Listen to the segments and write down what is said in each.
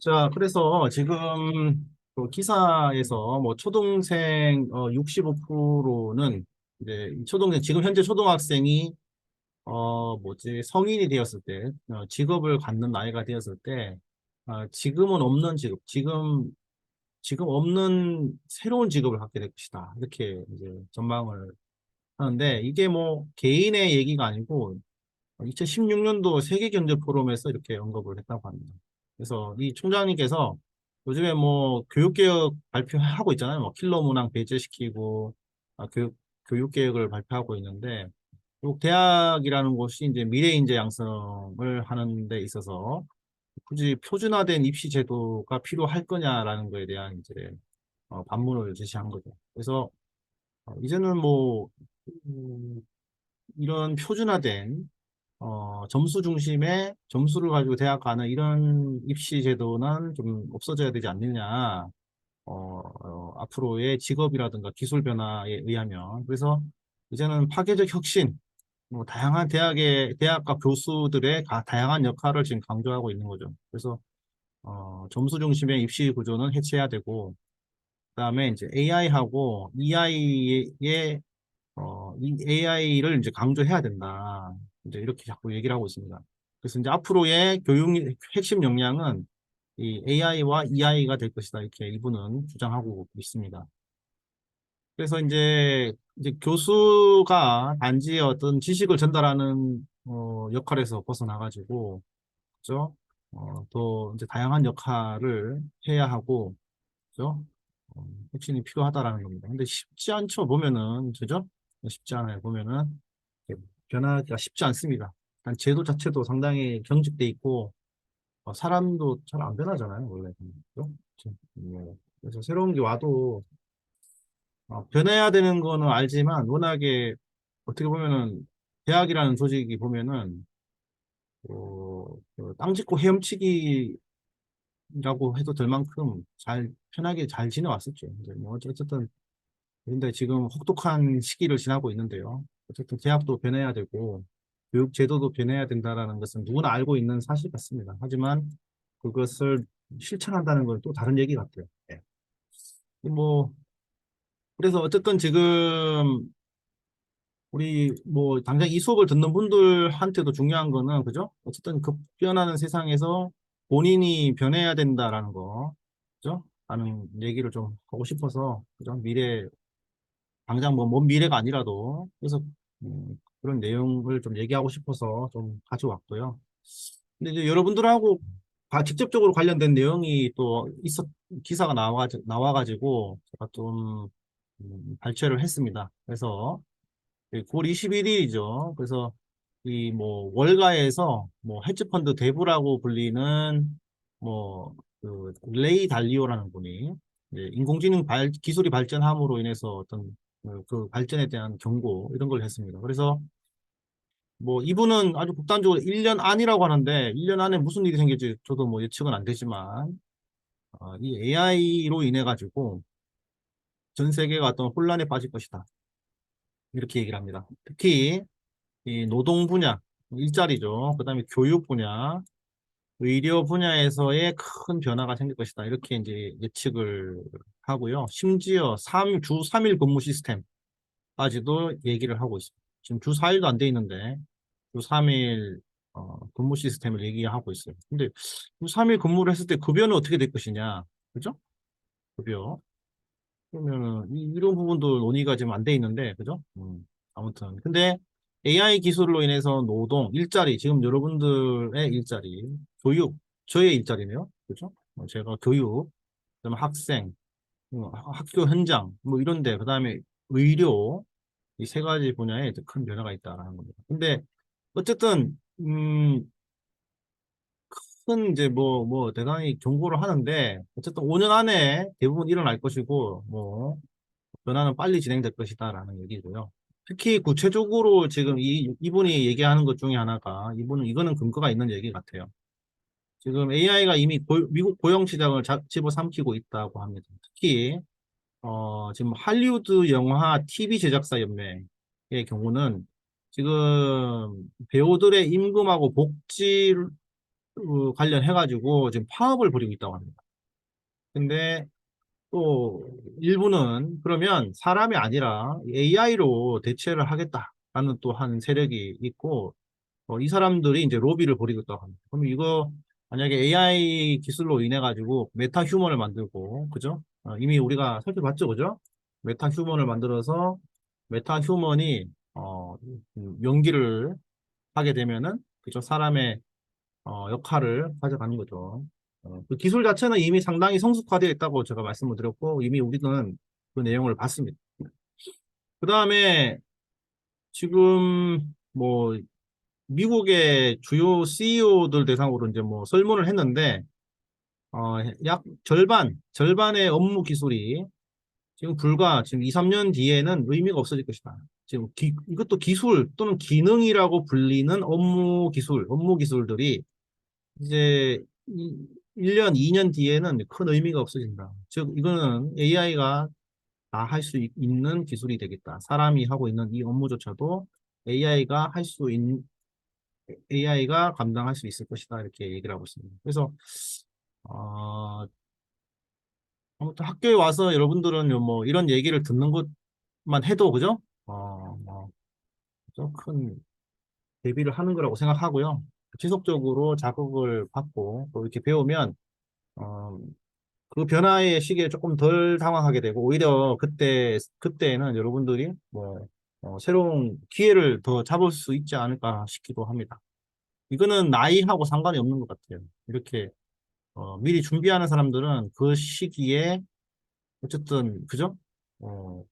자, 그래서 지금 그 기사에서 뭐 초등생 어 65%는 이제 이 초등생 지금 현재 초등학생이 어 뭐지 성인이 되었을 때 어, 직업을 갖는 나이가 되었을 때 아, 지금은 없는 직업, 지금 지금 없는 새로운 직업을 갖게 될 것이다. 이렇게 이제 전망을 하는데 이게 뭐 개인의 얘기가 아니고 2016년도 세계 경제 포럼에서 이렇게 언급을 했다고 합니다. 그래서 이 총장님께서 요즘에 뭐 교육개혁 발표하고 있잖아요. 뭐 킬러 문항 배제시키고 아, 교육, 교육개혁을 발표하고 있는데 꼭 대학이라는 곳이 이제 미래 인재 양성을 하는 데 있어서 굳이 표준화된 입시 제도가 필요할 거냐라는 거에 대한 이제 어, 반문을 제시한 거죠. 그래서 어, 이제는 뭐 음, 이런 표준화된 어, 점수 중심의 점수를 가지고 대학 가는 이런 입시 제도는 좀 없어져야 되지 않느냐. 어, 어, 앞으로의 직업이라든가 기술 변화에 의하면. 그래서 이제는 파괴적 혁신, 뭐 다양한 대학의 대학과 교수들의 가- 다양한 역할을 지금 강조하고 있는 거죠. 그래서 어, 점수 중심의 입시 구조는 해체해야 되고, 그 다음에 이제 AI하고 EI의 어, 이 AI를 이제 강조해야 된다. 이제 이렇게 자꾸 얘기를 하고 있습니다. 그래서 이제 앞으로의 교육 핵심 역량은 이 AI와 EI가 될 것이다. 이렇게 이분은 주장하고 있습니다. 그래서 이제, 이제 교수가 단지 어떤 지식을 전달하는 어, 역할에서 벗어나가지고, 그죠? 어, 또 이제 다양한 역할을 해야 하고, 그죠? 어, 혁신이 필요하다라는 겁니다. 근데 쉽지 않죠. 보면은, 그죠? 쉽지 않아요. 보면은 변하기가 쉽지 않습니다. 일단 제도 자체도 상당히 경직돼 있고, 어, 사람도 잘 안 변하잖아요. 원래. 그죠? 네. 그래서 새로운 게 와도 어, 변해야 되는 거는 알지만 워낙에 어떻게 보면은 대학이라는 조직이 보면은 어, 그땅 짚고 헤엄치기라고 해도 될 만큼 잘 편하게 잘 지내왔었죠. 뭐 어쨌든 근데 지금 혹독한 시기를 지나고 있는데요. 어쨌든 대학도 변해야 되고 교육 제도도 변해야 된다라는 것은 누구나 알고 있는 사실 같습니다. 하지만 그것을 실천한다는 건 또 다른 얘기 같아요. 예. 뭐 그래서 어쨌든 지금 우리 뭐 당장 이 수업을 듣는 분들한테도 중요한 거는 그죠? 어쨌든 급변하는 세상에서 본인이 변해야 된다라는 거, 그죠? 라는 얘기를 좀 하고 싶어서 그죠? 미래 당장 뭐 먼 미래가 아니라도 그래서 음, 그런 내용을 좀 얘기하고 싶어서 좀 가져왔고요. 근데 이제 여러분들하고 가- 직접적으로 관련된 내용이 또 있었 기사가 나와 나와가지고 제가 좀 음, 발췌를 했습니다. 그래서 9월 21일이죠. 그래서 이 뭐 월가에서 뭐 헤지펀드 대부라고 불리는 뭐그 레이 달리오라는 분이 인공지능 발, 기술이 발전함으로 인해서 어떤 그, 그 발전에 대한 경고 이런 걸 했습니다. 그래서 뭐 이분은 아주 극단적으로 1년 안이라고 하는데 1년 안에 무슨 일이 생길지 저도 뭐 예측은 안 되지만 어, 이 AI로 인해 가지고 전 세계가 어떤 혼란에 빠질 것이다. 이렇게 얘기를 합니다. 특히 이 노동 분야, 일자리죠. 그 다음에 교육 분야, 의료 분야에서의 큰 변화가 생길 것이다. 이렇게 이제 예측을 하고요. 심지어 3, 주 3일 근무 시스템까지도 얘기를 하고 있습니다. 지금 주 4일도 안 돼 있는데, 주 3일 어, 근무 시스템을 얘기하고 있어요. 근데 주 3일 근무를 했을 때 급여는 어떻게 될 것이냐? 그죠? 급여. 그러면은 이- 이런 부분도 논의가 지금 안 돼 있는데, 그죠? 음, 아무튼. 근데 AI 기술로 인해서 노동, 일자리, 지금 여러분들의 일자리, 교육, 저의 일자리네요. 그죠? 어, 제가 교육, 그다음에 학생, 학교 현장, 뭐 이런데, 그 다음에 의료, 이 세 가지 분야에 큰 변화가 있다라는 겁니다. 근데 어쨌든, 음, 큰 이제 뭐, 뭐 대단히 경고를 하는데, 어쨌든 5년 안에 대부분 일어날 것이고, 뭐, 변화는 빨리 진행될 것이다라는 얘기고요. 특히 구체적으로 지금 이, 이분이 얘기하는 것 중에 하나가 이분은 이거는 근거가 있는 얘기 같아요. 지금 AI가 이미 고- 미국 고용 시장을 자- 집어삼키고 있다고 합니다. 특히 어, 지금 할리우드 영화 TV 제작사 연맹의 경우는 지금 배우들의 임금하고 복지를 그 관련해가지고 지금 파업을 벌이고 있다고 합니다. 근데 또 일부는 그러면 사람이 아니라 AI로 대체를 하겠다라는 또 한 세력이 있고 어, 이 사람들이 이제 로비를 벌이고 있다고 합니다. 그럼 이거 만약에 AI 기술로 인해 가지고 메타 휴먼을 만들고 그죠? 어, 이미 우리가 살펴봤죠, 그죠? 메타 휴먼을 만들어서 메타 휴먼이 어, 음, 연기를 하게 되면은 그죠? 사람의 어, 역할을 가져가는 거죠. 어, 그 기술 자체는 이미 상당히 성숙화되어 있다고 제가 말씀을 드렸고 이미 우리는 그 내용을 봤습니다. 그 다음에 지금 뭐 미국의 주요 CEO들 대상으로 이제 뭐 설문을 했는데 어, 약 절반 절반의 업무 기술이 지금 불과 지금 2, 3년 뒤에는 의미가 없어질 것이다. 지금 기, 이것도 기술 또는 기능이라고 불리는 업무 기술, 업무 기술들이 이제 1년, 2년 뒤에는 큰 의미가 없어진다. 즉, 이거는 AI가 다 할 수 있는 기술이 되겠다. 사람이 하고 있는 이 업무조차도 AI가 할 수 AI가 감당할 수 있을 것이다. 이렇게 얘기를 하고 있습니다. 그래서, 어, 아무튼 학교에 와서 여러분들은 뭐 이런 얘기를 듣는 것만 해도, 그죠? 어, 뭐, 큰 대비를 하는 거라고 생각하고요. 지속적으로 자극을 받고 또 이렇게 배우면 어, 그 변화의 시기에 조금 덜 당황하게 되고 오히려 그때 그때는 여러분들이 뭐 어, 새로운 기회를 더 잡을 수 있지 않을까 싶기도 합니다. 이거는 나이하고 상관이 없는 것 같아요. 이렇게 어, 미리 준비하는 사람들은 그 시기에 어쨌든 그죠? 어,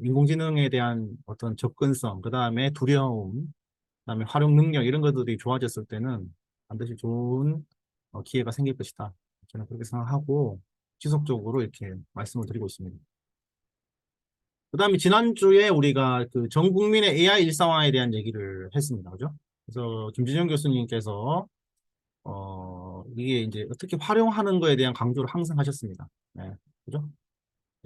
인공지능에 대한 어떤 접근성, 그 다음에 두려움, 그 다음에 활용 능력 이런 것들이 좋아졌을 때는 반드시 좋은 어, 기회가 생길 것이다. 저는 그렇게 생각하고 지속적으로 이렇게 말씀을 드리고 있습니다. 그 다음에 지난주에 우리가 그 전 국민의 AI 일상화에 대한 얘기를 했습니다. 그죠? 그래서 김진영 교수님께서 어, 이게 이제 어떻게 활용하는 거에 대한 강조를 항상 하셨습니다. 네, 그죠?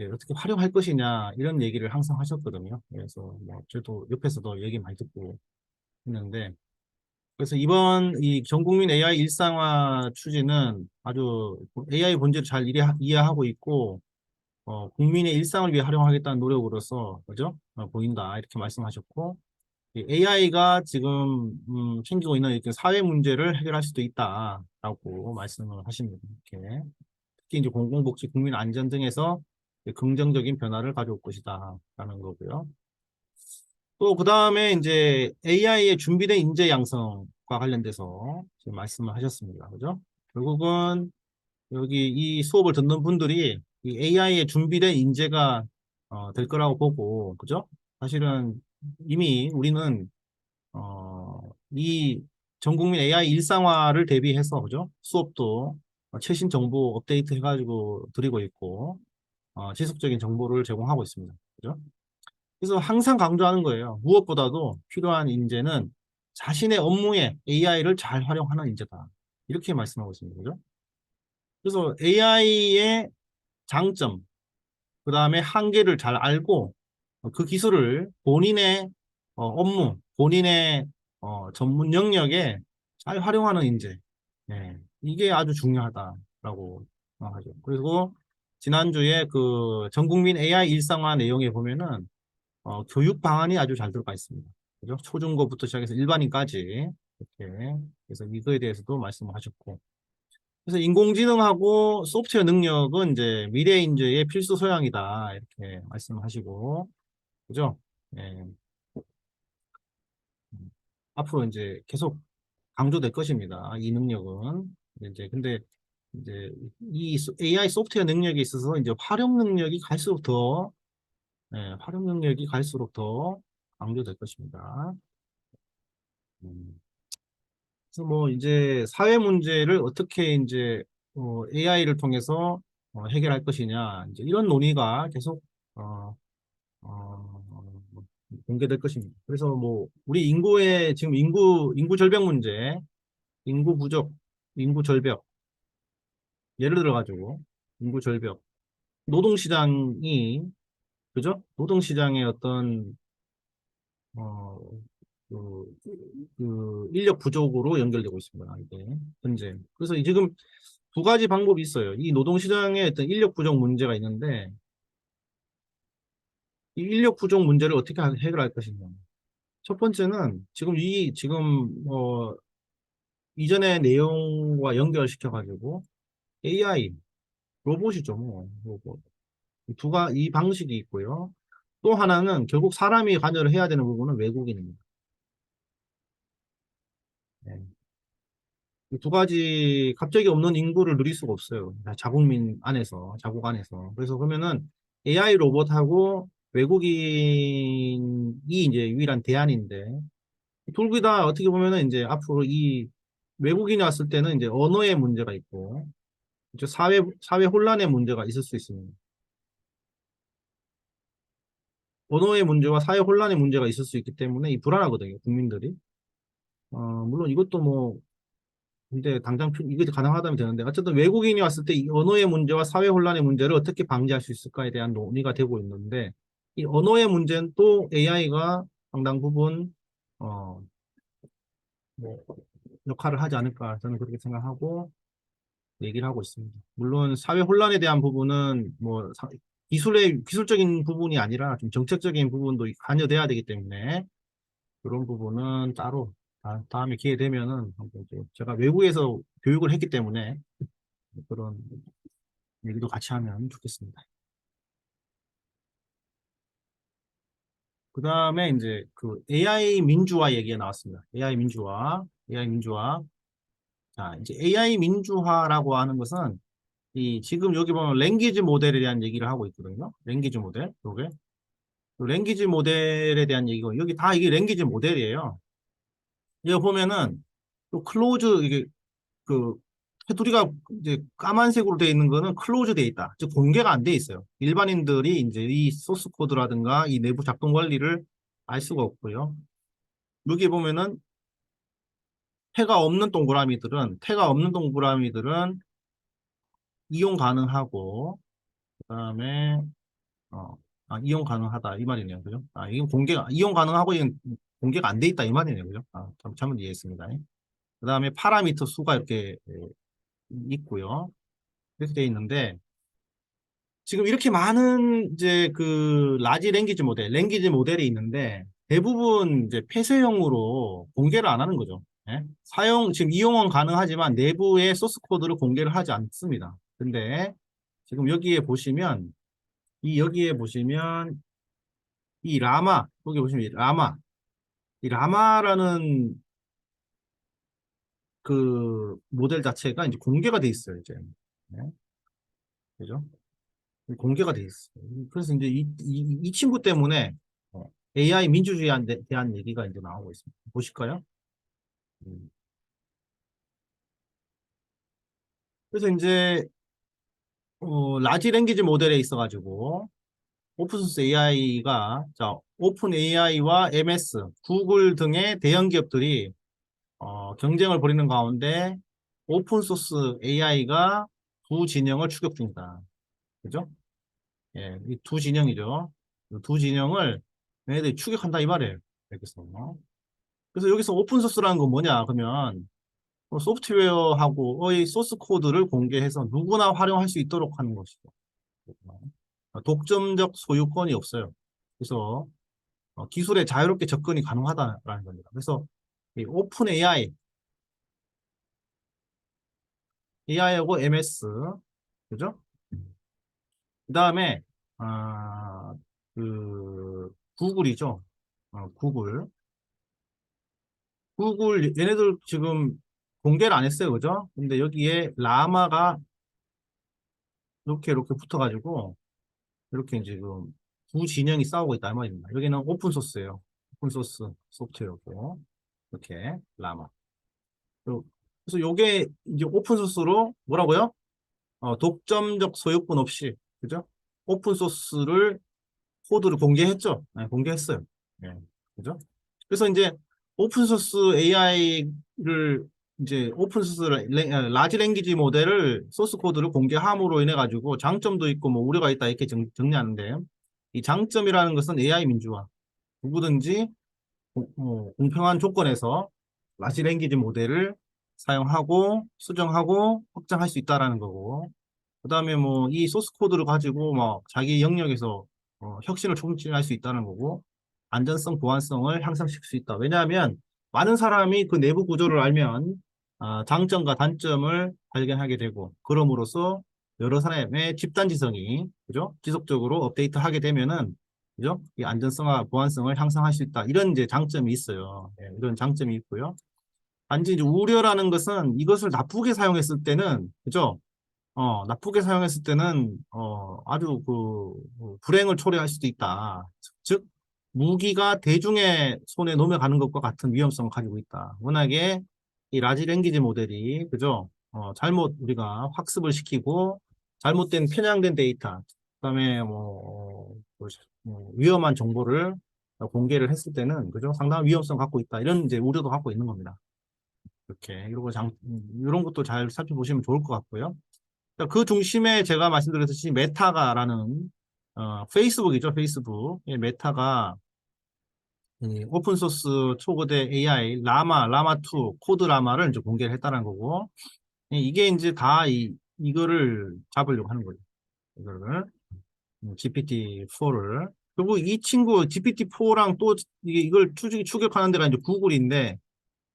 예, 어떻게 활용할 것이냐 이런 얘기를 항상 하셨거든요. 그래서 뭐 저도 옆에서도 얘기 많이 듣고 했는데 그래서 이번 이 전국민 AI 일상화 추진은 아주 AI 본질을 잘 이해, 이해하고 있고 어, 국민의 일상을 위해 활용하겠다는 노력으로서 그죠? 어, 보인다 이렇게 말씀하셨고 AI가 지금 음, 챙기고 있는 이렇게 사회 문제를 해결할 수도 있다라고 말씀을 하십니다. 이렇게 특히 이제 공공복지, 국민 안전 등에서 긍정적인 변화를 가져올 것이다라는 거고요. 또 그 다음에 이제 AI의 준비된 인재 양성과 관련돼서 지금 말씀을 하셨습니다. 그죠? 결국은 여기 이 수업을 듣는 분들이 이 AI의 준비된 인재가 어, 될 거라고 보고, 그죠? 사실은 이미 우리는 어, 이 전국민 AI 일상화를 대비해서 그죠? 수업도 최신 정보 업데이트 해가지고 드리고 있고 어, 지속적인 정보를 제공하고 있습니다. 그죠? 그래서 항상 강조하는 거예요. 무엇보다도 필요한 인재는 자신의 업무에 AI를 잘 활용하는 인재다. 이렇게 말씀하고 있습니다. 그죠? 그래서 AI의 장점, 그 다음에 한계를 잘 알고 그 기술을 본인의 어, 업무, 본인의 어, 전문 영역에 잘 활용하는 인재. 네, 이게 아주 중요하다라고 생각하죠. 그리고 지난주에 그 전국민 AI 일상화 내용에 보면은 어, 교육 방안이 아주 잘 들어가 있습니다. 그죠? 초중고부터 시작해서 일반인까지 이렇게 그래서 이거에 대해서도 말씀을 하셨고 그래서 인공지능하고 소프트웨어 능력은 이제 미래 인재의 필수 소양이다 이렇게 말씀하시고 그죠? 예. 음, 앞으로 이제 계속 강조될 것입니다. 이 능력은 이제 근데 이제 이 AI 소프트웨어 능력에 있어서 이제 활용 능력이 갈수록 더 네, 활용 능력이 갈수록 더 강조될 것입니다. 음. 그래서 뭐 이제 사회 문제를 어떻게 이제 어, AI를 통해서 어, 해결할 것이냐 이제 이런 논의가 계속 어, 어, 공개될 것입니다. 그래서 뭐 우리 인구의 지금 인구 인구 절벽 문제, 인구 부족, 인구 절벽 예를 들어 가지고 인구 절벽 노동 시장이 그죠? 노동 시장의 어떤, 어, 그, 그 인력 부족으로 연결되고 있습니다. 이게 현재. 그래서 이 지금 두 가지 방법이 있어요. 이 노동시장에 어떤 인력 부족 문제가 있는데 이 인력 부족 문제를 어떻게 하- 해결할 것이냐. 첫 번째는 지금 이 지금 뭐 이전의 내용과 연결시켜 가지고 AI 로봇이죠, 뭐 로봇. 이 두가 이 방식이 있고요. 또 하나는 결국 사람이 관여를 해야 되는 부분은 외국인입니다. 네. 이두 가지 갑자기 없는 인구를 누릴 수가 없어요. 자국민 안에서, 자국 안에서. 그래서 그러면은 AI 로봇하고 외국인이 이제 유일한 대안인데, 둘 다 어떻게 보면은 이제 앞으로 이 외국인이 왔을 때는 이제 언어의 문제가 있고, 이제 사회, 사회 혼란의 문제가 있을 수 있습니다. 언어의 문제와 사회 혼란의 문제가 있을 수 있기 때문에 이 불안하거든요, 국민들이. 어, 물론 이것도 뭐, 근데 당장 표- 이게 가능하다면 되는데 어쨌든 외국인이 왔을 때 이 언어의 문제와 사회 혼란의 문제를 어떻게 방지할 수 있을까에 대한 논의가 되고 있는데 이 언어의 문제는 또 AI가 상당 부분 어, 뭐 역할을 하지 않을까 저는 그렇게 생각하고 얘기를 하고 있습니다. 물론 사회 혼란에 대한 부분은 뭐 사- 기술의 기술적인 부분이 아니라 좀 정책적인 부분도 관여돼야 되기 때문에 그런 부분은 따로 다- 다음에 기회 되면은 제가 외국에서 교육을 했기 때문에 그런 얘기도 같이 하면 좋겠습니다. 그 다음에 이제 그 AI 민주화 얘기가 나왔습니다. AI 민주화, AI 민주화. 자, 이제 AI 민주화라고 하는 것은 이 지금 여기 보면 랭귀지 모델에 대한 얘기를 하고 있거든요. 랭귀지 모델, 요게. 그 랭귀지 모델에 대한 얘기고 여기 다 이게 랭귀지 모델이에요. 여기 보면은 또 클로즈 이게 그 테두리가 이제 까만색으로 되어 있는 거는 클로즈 되어 있다. 즉 공개가 안 돼 있어요. 일반인들이 이제 이 소스 코드라든가 이 내부 작동 관리를 알 수가 없고요. 여기 보면은 태가 없는 동그라미들은 태가 없는 동그라미들은 이용 가능하고 그다음에 어, 아, 이용 가능하다 이 말이네요. 그죠? 아, 이건 공개가 이용 가능하고 이건 공개가 안 돼 있다 이 말이네요. 그죠? 아, 참- 잘못 이해했습니다. 그 다음에 파라미터 수가 이렇게 예, 있고요. 이렇게 되어 있는데 지금 이렇게 많은 이제 그 라지 랭귀지 모델, 랭귀지 모델이 있는데 대부분 이제 폐쇄형으로 공개를 안 하는 거죠. 예? 사용 지금 이용은 가능하지만 내부의 소스 코드를 공개를 하지 않습니다. 근데 지금 여기에 보시면 이 여기에 보시면 이 라마 여기 보시면 이 라마 이 라마라는 그 모델 자체가 이제 공개가 돼 있어요 이제 네. 그죠? 공개가 돼 있어요. 그래서 이제 이, 이, 이 친구 때문에 어, AI 민주주의에 대- 대한 얘기가 이제 나오고 있습니다. 보실까요? 음. 그래서 이제 어, 라지 랭귀지 모델에 있어가지고 오픈소스 AI가 자 오픈 AI와 MS, 구글 등의 대형 기업들이 어, 경쟁을 벌이는 가운데 오픈소스 AI가 두 진영을 추격 중이다. 그죠? 예, 이 두 진영이죠. 이두 진영을 얘네들이 추격한다 이 말이에요. 여기서. 그래서 여기서 오픈소스라는 건 뭐냐? 그러면 뭐 소프트웨어하고의 소스 코드를 공개해서 누구나 활용할 수 있도록 하는 것이죠. 독점적 소유권이 없어요. 그래서 어, 기술에 자유롭게 접근이 가능하다라는 겁니다. 그래서 이 오픈 AI, AI하고 MS, 그죠? 그 다음에 아, 그 구글이죠. 어, 구글. 구글 얘네들 지금 공개를 안 했어요, 그죠? 근데 여기에 라마가 이렇게 이렇게 붙어가지고 이렇게 지금 두 진영이 싸우고 있다 이 말입니다. 여기는 오픈 소스예요. 오픈 소스 소프트웨어고 이렇게 라마. 그래서 요게 이제 오픈 소스로 뭐라고요? 어, 독점적 소유권 없이 그죠? 오픈 소스를 코드를 공개했죠. 네, 공개했어요. 네, 그죠? 그래서 이제 오픈 소스 AI를 이제 오픈 소스 라지 랭귀지 모델을 소스 코드를 공개함으로 인해 가지고 장점도 있고 뭐 우려가 있다 이렇게 정, 정리하는데 이 장점이라는 것은 AI 민주화. 누구든지 공- 어, 공평한 조건에서 라지 랭귀지 모델을 사용하고 수정하고 확장할 수 있다라는 거고. 그 다음에 뭐 이 소스 코드를 가지고 막 자기 영역에서 어, 혁신을 촉진할 수 있다는 거고. 안전성 보안성을 향상시킬 수 있다. 왜냐하면 많은 사람이 그 내부 구조를 알면 아, 장점과 단점을 발견하게 되고 그럼으로써 여러 사람의 집단 지성이 그죠? 지속적으로 업데이트하게 되면은 그죠? 이 안전성과 보안성을 향상할 수 있다. 이런 이제 장점이 있어요. 예, 이런 장점이 있고요. 단지 이제 우려라는 것은 이것을 나쁘게 사용했을 때는 그죠? 어, 나쁘게 사용했을 때는, 어, 아주 그, 어, 불행을 초래할 수도 있다. 즉, 무기가 대중의 손에 넘어가는 것과 같은 위험성을 가지고 있다. 워낙에 이 라지 랭귀지 모델이, 그죠? 어, 잘못 우리가 학습을 시키고, 잘못된 편향된 데이터, 그 다음에 뭐, 어, 뭐, 뭐 위험한 정보를 공개를 했을 때는, 그죠? 상당한 위험성 갖고 있다. 이런 이제 우려도 갖고 있는 겁니다. 이렇게, 이런 거 장, 음, 이런 것도 잘 살펴보시면 좋을 것 같고요. 자, 그 중심에 제가 말씀드렸듯이 메타가라는 어, 페이스북이죠, 페이스북. 이 메타가 이 오픈소스 초거대 AI 라마, 라마2, 코드 라마를 이제 공개를 했다는 거고 이- 이게 이제 다 이, 이거를 잡으려고 하는 거죠. 이거를 GPT-4를 그리고 이 친구 GPT-4랑 또 이게 이걸 추적, 추격하는 데가 이제 구글인데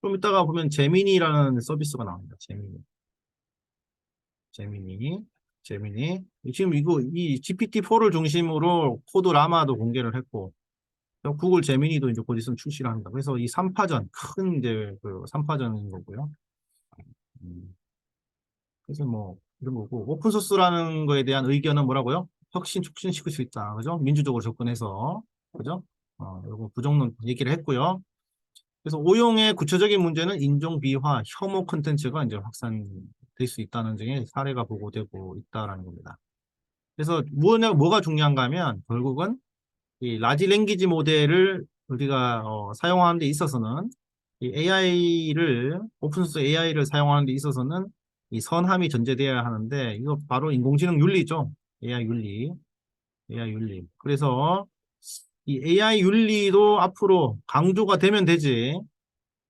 좀 이따가 보면 제미니라는 서비스가 나옵니다. 제미니. 제미니, 제미니. 지금 이거 이 GPT-4를 중심으로 코드 라마도 공개를 했고, 또 구글 제미니도 이제 곧 있으면 출시를 합니다. 그래서 이 3파전, 큰 이제 그 3파전인 거고요. 음, 그래서 뭐 이런 거고, 오픈 소스라는 거에 대한 의견은 뭐라고요? 혁신, 촉진시킬 수 있다. 그죠? 민주적으로 접근해서. 그죠? 어, 요거 부정론 얘기를 했고요. 그래서 오용의 구체적인 문제는 인종 비하, 혐오 콘텐츠가 이제 확산 될 수 있다는 등의 사례가 보고되고 있다라는 겁니다. 그래서 뭐냐, 뭐가 중요한가 하면 결국은 이 라지 랭귀지 모델을 우리가 어, 사용하는 데 있어서는 이 AI를 오픈소스 AI를 사용하는 데 있어서는 이 선함이 전제되어야 하는데 이거 바로 인공지능 윤리죠. AI 윤리. AI 윤리. 그래서 이 AI 윤리도 앞으로 강조가 되면 되지,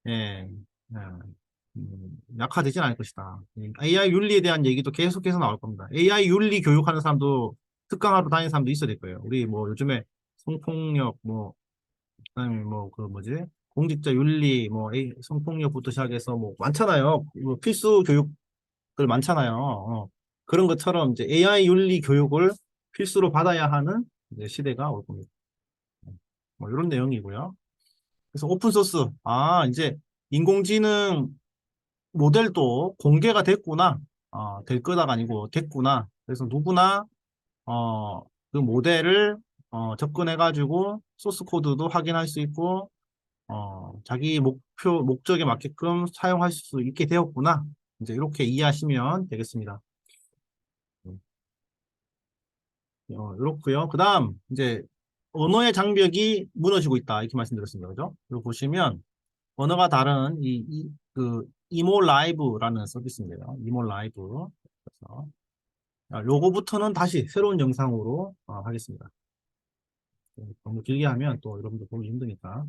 예, 예, 음, 약화되진 않을 것이다. 이 AI 윤리에 대한 얘기도 계속해서 나올 겁니다. AI 윤리 교육하는 사람도 특강하러 다니는 사람도 있어야 될 거예요. 우리 뭐 요즘에 성폭력, 뭐, 그다음에 뭐 그 뭐지? 공직자 윤리, 뭐 성폭력부터 시작해서 뭐 많잖아요. 뭐 필수 교육들 많잖아요. 어. 그런 것처럼 이제 AI 윤리 교육을 필수로 받아야 하는 시대가 올 겁니다. 뭐 이런 내용이고요. 그래서 오픈 소스, 아, 이제 인공지능 모델도 공개가 됐구나. 어, 될 거다가 아니고 됐구나. 그래서 누구나 어, 그 모델을 어, 접근해 가지고 소스 코드도 확인할 수 있고 어, 자기 목표, 목적에 맞게끔 사용할 수 있게 되었구나. 이제 이렇게 이해하시면 되겠습니다. 어, 이렇고요. 그 다음, 이제, 언어의 장벽이 무너지고 있다. 이렇게 말씀드렸습니다. 그죠? 여기 보시면, 언어가 다른 이, 이, 그, 이모 라이브라는 서비스인데요. 이모 라이브. 그래서, 아, 요거부터는 다시 새로운 영상으로 어, 하겠습니다. 너무 길게 하면 또 여러분들 보기 힘드니까.